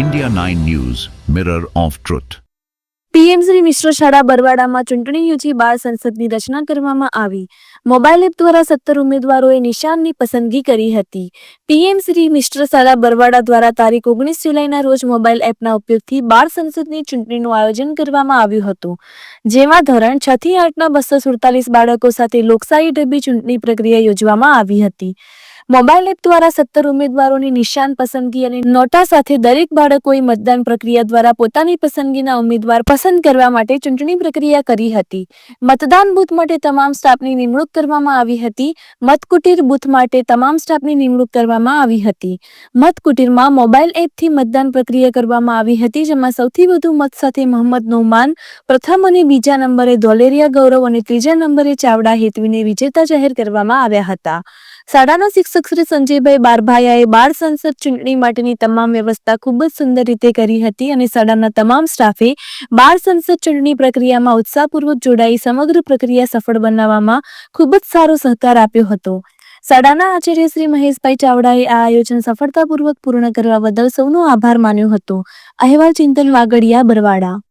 India 9 News, Mirror of Truth. PM Shri મિશ્ર શાળા બરવાડામાં ચૂંટણી યોજી બાળ સંસદની રચના કરવામાં આવી. મોબાઈલ એપ દ્વારા સત્તર ઉમેદવારોએ નિશાનની પસંદગી કરી હતી. પીએમ શ્રી મિશ્ર શાળા બરવાડા દ્વારા તારીખ ઓગણીસ જુલાઈના રોજ મોબાઈલ એપના ઉપયોગથી બાળ સંસદની ચૂંટણીનું આયોજન કરવામાં આવ્યું હતું. જેમાં ધોરણ છ થી આઠના બસો સુડતાલીસ બાળકો સાથે લોકશાહી ઢબી ચૂંટણી પ્રક્રિયા યોજવામાં આવી હતી. મોબાઈલ એપ દ્વારા સત્તર ઉમેદવારોની નિશાન પસંદગી અને નોટા સાથે દરેક બાળકોએ મતદાન પ્રક્રિયા દ્વારા પોતાની પસંદગીના ઉમેદવાર પસંદ કરવા માટે ચૂંટણી પ્રક્રિયા કરી હતી. મતદાન બુથ માટે તમામ સ્ટાફની નિમણૂક કરવામાં આવી હતી. મતકુટીર બુથ માટે તમામ સ્ટાફની નિમણૂક કરવામાં આવી હતી. મતકુટીરમાં મોબાઈલ એપથી મતદાન પ્રક્રિયા કરવામાં આવી હતી, જેમાં સૌથી વધુ મત સાથે મોહમ્મદ નોમાન, પ્રથમ અને બીજા નંબરે ધોલેરિયા ગૌરવ અને ત્રીજા નંબરે ચાવડા હેતવીને વિજેતા જાહેર કરવામાં આવ્યા હતા. શાળાના શિક્ષક શ્રી સંજયભાઈ બારભાયાએ બાર સંસદ ચૂંટણી માટેની તમામ વ્યવસ્થા ખૂબ જ સુંદર રીતે કરી હતી અને શાળાના તમામ સ્ટાફે બાર સંસદ ચૂંટણી પ્રક્રિયામાં ઉત્સાહપૂર્વક જોડાઈ સમગ્ર પ્રક્રિયા સફળ બનાવવામાં ખૂબ જ સારો સહકાર આપ્યો હતો. શાળાના આચાર્ય શ્રી મહેશભાઈ ચાવડાએ આ આયોજન સફળતાપૂર્વક પૂર્ણ કરવા બદલ સૌનો આભાર માન્યો હતો. અહેવાલ ચિંતન વાગડિયા, બરવાડા.